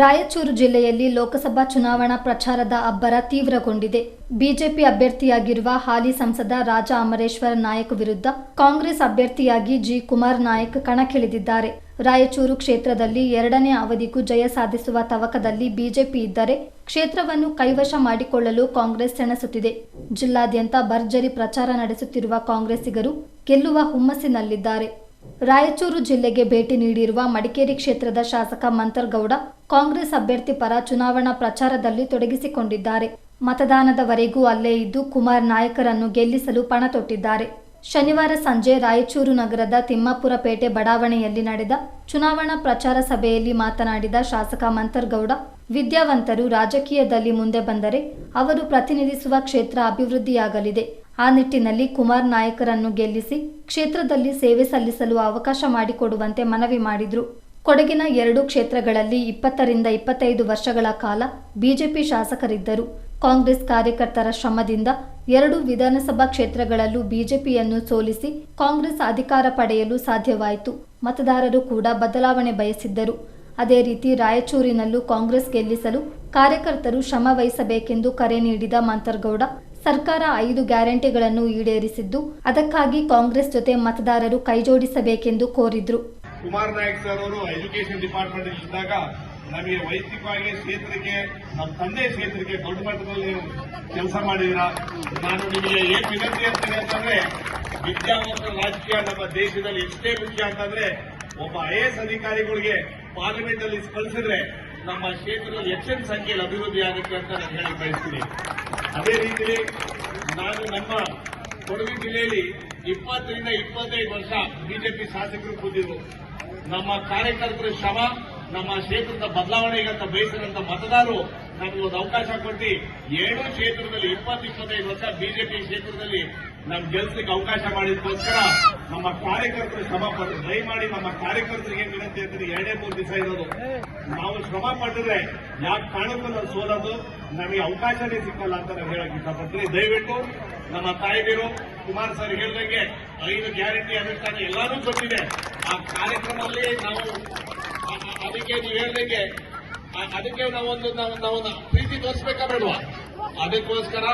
ರಾಯಚೂರು ಜಿಲ್ಲೆಯಲ್ಲಿ ಲೋಕಸಭಾ ಚುನಾವಣಾ ಪ್ರಚಾರದ ಅಬ್ಬರ ತೀವ್ರಗೊಂಡಿದೆ. ಬಿಜೆಪಿ ಅಭ್ಯರ್ಥಿಯಾಗಿರುವ ಹಾಲಿ ಸಂಸದ ರಾಜ ಅಮರೇಶ್ವರ ನಾಯಕ್ ವಿರುದ್ಧ ಕಾಂಗ್ರೆಸ್ ಅಭ್ಯರ್ಥಿಯಾಗಿ ಜಿ ಕುಮಾರ್ ನಾಯಕ್ ಕಣಕ್ಕಿಳಿದಿದ್ದಾರೆ. ರಾಯಚೂರು ಕ್ಷೇತ್ರದಲ್ಲಿ ಎರಡನೇ ಅವಧಿಗೂ ಜಯ ಸಾಧಿಸುವ ತವಕದಲ್ಲಿ ಬಿಜೆಪಿ ಇದ್ದರೆ ಕ್ಷೇತ್ರವನ್ನು ಕೈವಶ ಮಾಡಿಕೊಳ್ಳಲು ಕಾಂಗ್ರೆಸ್ ಸೆಣಸುತ್ತಿದೆ. ಜಿಲ್ಲಾದ್ಯಂತ ಭರ್ಜರಿ ಪ್ರಚಾರ ನಡೆಸುತ್ತಿರುವ ಕಾಂಗ್ರೆಸ್ಸಿಗರು ಗೆಲ್ಲುವ ಹುಮ್ಮಸ್ಸಿನಲ್ಲಿದ್ದಾರೆ. ರಾಯಚೂರು ಜಿಲ್ಲೆಗೆ ಭೇಟಿ ನೀಡಿರುವ ಮಡಿಕೇರಿ ಕ್ಷೇತ್ರದ ಶಾಸಕ ಮಂತರ್ಗೌಡ ಕಾಂಗ್ರೆಸ್ ಅಭ್ಯರ್ಥಿ ಪರ ಚುನಾವಣಾ ಪ್ರಚಾರದಲ್ಲಿ ತೊಡಗಿಸಿಕೊಂಡಿದ್ದಾರೆ. ಮತದಾನದವರೆಗೂ ಅಲ್ಲೇ ಇದ್ದು ಕುಮಾರ್ ನಾಯಕರನ್ನು ಗೆಲ್ಲಿಸಲು ಪಣ ತೊಟ್ಟಿದ್ದಾರೆ. ಶನಿವಾರ ಸಂಜೆ ರಾಯಚೂರು ನಗರದ ತಿಮ್ಮಾಪುರ ಪೇಟೆ ಬಡಾವಣೆಯಲ್ಲಿ ನಡೆದ ಚುನಾವಣಾ ಪ್ರಚಾರ ಸಭೆಯಲ್ಲಿ ಮಾತನಾಡಿದ ಶಾಸಕ ಮಂತರ್ಗೌಡ ವಿದ್ಯಾವಂತರು ರಾಜಕೀಯದಲ್ಲಿ ಮುಂದೆ ಬಂದರೆ ಅವರು ಪ್ರತಿನಿಧಿಸುವ ಕ್ಷೇತ್ರ ಅಭಿವೃದ್ಧಿಯಾಗಲಿದೆ. ಆ ನಿಟ್ಟಿನಲ್ಲಿ ಕುಮಾರ್ ನಾಯಕರನ್ನು ಗೆಲ್ಲಿಸಿ ಕ್ಷೇತ್ರದಲ್ಲಿ ಸೇವೆ ಸಲ್ಲಿಸಲು ಅವಕಾಶ ಮಾಡಿಕೊಡುವಂತೆ ಮನವಿ ಮಾಡಿದ್ರು. ಕೊಡಗಿನ ಎರಡು ಕ್ಷೇತ್ರಗಳಲ್ಲಿ ಇಪ್ಪತ್ತರಿಂದ ಇಪ್ಪತ್ತೈದು ವರ್ಷಗಳ ಕಾಲ ಬಿಜೆಪಿ ಶಾಸಕರಿದ್ದರು. ಕಾಂಗ್ರೆಸ್ ಕಾರ್ಯಕರ್ತರ ಶ್ರಮದಿಂದ ಎರಡು ವಿಧಾನಸಭಾ ಕ್ಷೇತ್ರಗಳಲ್ಲೂ ಬಿಜೆಪಿಯನ್ನು ಸೋಲಿಸಿ ಕಾಂಗ್ರೆಸ್ ಅಧಿಕಾರ ಪಡೆಯಲು ಸಾಧ್ಯವಾಯಿತು. ಮತದಾರರು ಕೂಡ ಬದಲಾವಣೆ ಬಯಸಿದ್ದರು. ಅದೇ ರೀತಿ ರಾಯಚೂರಿನಲ್ಲೂ ಕಾಂಗ್ರೆಸ್ ಗೆಲ್ಲಿಸಲು ಕಾರ್ಯಕರ್ತರು ಶ್ರಮ ವಹಿಸಬೇಕೆಂದು ಕರೆ ನೀಡಿದ ಮಂತರ್ಗೌಡ ಸರ್ಕಾರ ಐದು ಗ್ಯಾರಂಟಿಗಳನ್ನು ಈಡೇರಿಸಿದ್ದು, ಅದಕ್ಕಾಗಿ ಕಾಂಗ್ರೆಸ್ ಜೊತೆ ಮತದಾರರು ಕೈಜೋಡಿಸಬೇಕೆಂದು ಕೋರಿದ್ರು. ಕುಮಾರ್ ನಾಯಕ್ ಸರ್ ಅವರು ಎಜುಕೇಶನ್ ಡಿಪಾರ್ಟ್ಮೆಂಟ್ ಇದ್ದಾಗ ನಮಗೆ ವೈಯಕ್ತಿಕವಾಗಿ ಕ್ಷೇತ್ರಕ್ಕೆ ನಮ್ಮ ತಂದೆ ಕ್ಷೇತ್ರಕ್ಕೆ ದೊಡ್ಡ ಮಟ್ಟದಲ್ಲಿ ಕೆಲಸ ಮಾಡಿದಿರ. ನಾನು ನಿಮಗೆ ಏನ್ ವಿನಂತಿ ಹೇಳ್ತೀನಿ ಅಂತಂದ್ರೆ ವಿದ್ಯಾವಂತ ರಾಜಕೀಯ ನಮ್ಮ ದೇಶದಲ್ಲಿ ಎಷ್ಟೇ ಮುಖ್ಯ ಅಂತಂದ್ರೆ, ಒಬ್ಬ ಐ ಎಸ್ ಅಧಿಕಾರಿಗಳಿಗೆ ಪಾರ್ಲಿಮೆಂಟ್ ಅಲ್ಲಿ ಕಳಿಸಿದ್ರೆ ನಮ್ಮ ಕ್ಷೇತ್ರದಲ್ಲಿ ಹೆಚ್ಚಿನ ಸಂಖ್ಯೆಯಲ್ಲಿ ಅಭಿವೃದ್ಧಿ ಆಗುತ್ತೆ ಅಂತ ನಾನು ಹೇಳಿ ಬಯಸ್ತೀನಿ. ಅದೇ ರೀತಿಯಲ್ಲಿ ನಾನು ನಮ್ಮ ಕೊಡಗು ಜಿಲ್ಲೆಯಲ್ಲಿ ಇಪ್ಪತ್ತರಿಂದ ಇಪ್ಪತ್ತೈದು ವರ್ಷ ಬಿಜೆಪಿ ಶಾಸಕರು ಕೂತಿದ್ರು. ನಮ್ಮ ಕಾರ್ಯಕರ್ತರ ಶ್ರಮ ನಮ್ಮ ಕ್ಷೇತ್ರದ ಬದಲಾವಣೆಗಂತ ಬಯಸಿದಂತ ಮತದಾರರು ನಮಗೆ ಒಂದು ಅವಕಾಶ ಕೊಟ್ಟು ಏಳು ಕ್ಷೇತ್ರದಲ್ಲಿ ಇಪ್ಪತ್ತು ಇಪ್ಪತ್ತೈದು ವರ್ಷ ಬಿಜೆಪಿ ಕ್ಷೇತ್ರದಲ್ಲಿ ನಮ್ಮ ಗೆಲ್ಸಲಿಕ್ಕೆ ಅವಕಾಶ ಮಾಡಿದಕ್ಕೋಸ್ಕರ ನಮ್ಮ ಕಾರ್ಯಕರ್ತರು ಶ್ರಮ ಪಟ್ಟರು ದಯಮಾಡಿ ನಮ್ಮ ಕಾರ್ಯಕರ್ತರಿಗೆ ಏನ್ ವಿನಂತಿ ಅಂತಂದ್ರೆ ಎರಡೇ ಮೂರು ದಿವಸ ಇರೋದು. ನಾವು ಶ್ರಮ ಪಟ್ಟಿದ್ರೆ ಯಾಕೆ ಕಾಣಕ್ಕೂ ನಾವು ಸೋಲೋದು? ನಮಗೆ ಅವಕಾಶನೇ ಸಿಕ್ಕಲ್ಲ ಅಂತ ನಾವು ಹೇಳಕ್ ಇಷ್ಟಪಡ್ತೀನಿ. ದಯವಿಟ್ಟು ನಮ್ಮ ತಾಯಿದಿರು, ಕುಮಾರ್ ಸರ್ ಹೇಳಿದಂಗೆ ಐದು ಗ್ಯಾರಂಟಿ ಅನುಷ್ಠಾನ ಎಲ್ಲಾನು ಕೊಟ್ಟಿದೆ. ಆ ಕಾರ್ಯಕ್ರಮದಲ್ಲಿ ನಾವು ಅದಕ್ಕೆ ನೀವು ಹೇಳ್ದಂಗೆ ಅದಕ್ಕೆ ನಾವೊಂದು ನಾವೊಂದು ನಾವು ಪ್ರೀತಿ ತೋರಿಸ್ಬೇಕಾ ಬೇಡವಾ ಅದಕ್ಕೋಸ್ಕರ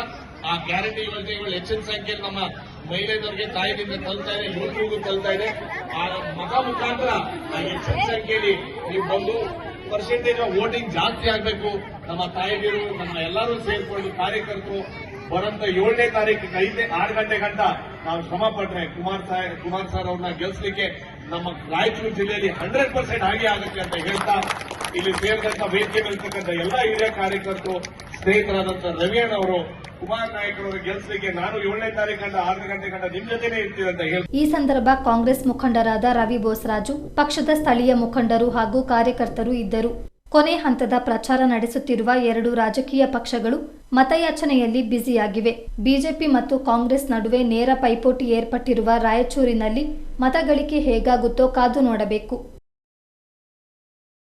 ಆ ಗ್ಯಾರಂಟಿ ಯೋಜನೆಗಳು ಹೆಚ್ಚಿನ ಸಂಖ್ಯೆಯಲ್ಲಿ ನಮ್ಮ ಮಹಿಳೆಯರಿಗೆ ತಾಯಿನಿಂದ ಕಲ್ತಾ ಇದೆ, ಯುವಕರಿಗೂ ಕಲ್ತಾ ಇದೆ. ಆ ಮಗ ಮುಖಾಂತರ ಆ ಹೆಚ್ಚಿನ ಸಂಖ್ಯೆಯಲ್ಲಿ ನೀವು ಬಂದು ಪರ್ಸೆಂಟೇಜ್ ಆಫ್ ವೋಟಿಂಗ್ ಜಾಸ್ತಿ ಆಗಬೇಕು. ನಮ್ಮ ತಾಯಿಗಿರು ನಮ್ಮ ಎಲ್ಲರೂ ಸೇರ್ಕೊಂಡು ಕಾರ್ಯಕರ್ತರು ಬರಂತ ಏಳನೇ ತಾರೀಕಿಗೆ ಐದೇ, ಆರು ಗಂಟೆ ಗಂಟ ನಾವು ಶ್ರಮ ಪಟ್ರೆ ಕುಮಾರ್ ಸಾಹೇಬ್, ಕುಮಾರ್ ಸರ್ ಅವ್ರನ್ನ ಗೆಲ್ಸ್ಲಿಕ್ಕೆ ನಮ್ಮ ರಾಯಚೂರು ಜಿಲ್ಲೆಯಲ್ಲಿ ಹಂಡ್ರೆಡ್ ಪರ್ಸೆಂಟ್ ಹಾಗೆ ಆಗುತ್ತೆ ಅಂತ ಹೇಳ್ತಾ ಇಲ್ಲಿ ಸೇರಿದಂತ ವೇದಿಕೆ ಮೇಲಿರ್ತಕ್ಕಂಥ ಎಲ್ಲ ಹಿರಿಯ ಕಾರ್ಯಕರ್ತರು, ಸ್ನೇಹಿತರಾದಂತ ರವಿಯಣ್ಣ ಅವರು ಈ ಸಂದರ್ಭ ಕಾಂಗ್ರೆಸ್ ಮುಖಂಡರಾದ ರವಿ ಬೋಸರಾಜು, ಪಕ್ಷದ ಸ್ಥಳೀಯ ಮುಖಂಡರು ಹಾಗೂ ಕಾರ್ಯಕರ್ತರು ಇದ್ದರು. ಕೊನೆ ಹಂತದ ಪ್ರಚಾರ ನಡೆಸುತ್ತಿರುವ ಎರಡು ರಾಜಕೀಯ ಪಕ್ಷಗಳು ಮತಯಾಚನೆಯಲ್ಲಿ ಬ್ಯುಸಿಯಾಗಿವೆ. ಬಿಜೆಪಿ ಮತ್ತು ಕಾಂಗ್ರೆಸ್ ನಡುವೆ ನೇರ ಪೈಪೋಟಿ ಏರ್ಪಟ್ಟಿರುವ ರಾಯಚೂರಿನಲ್ಲಿ ಮತಗಳಿಕೆ ಹೇಗಾಗುತ್ತೋ ಕಾದು ನೋಡಬೇಕು.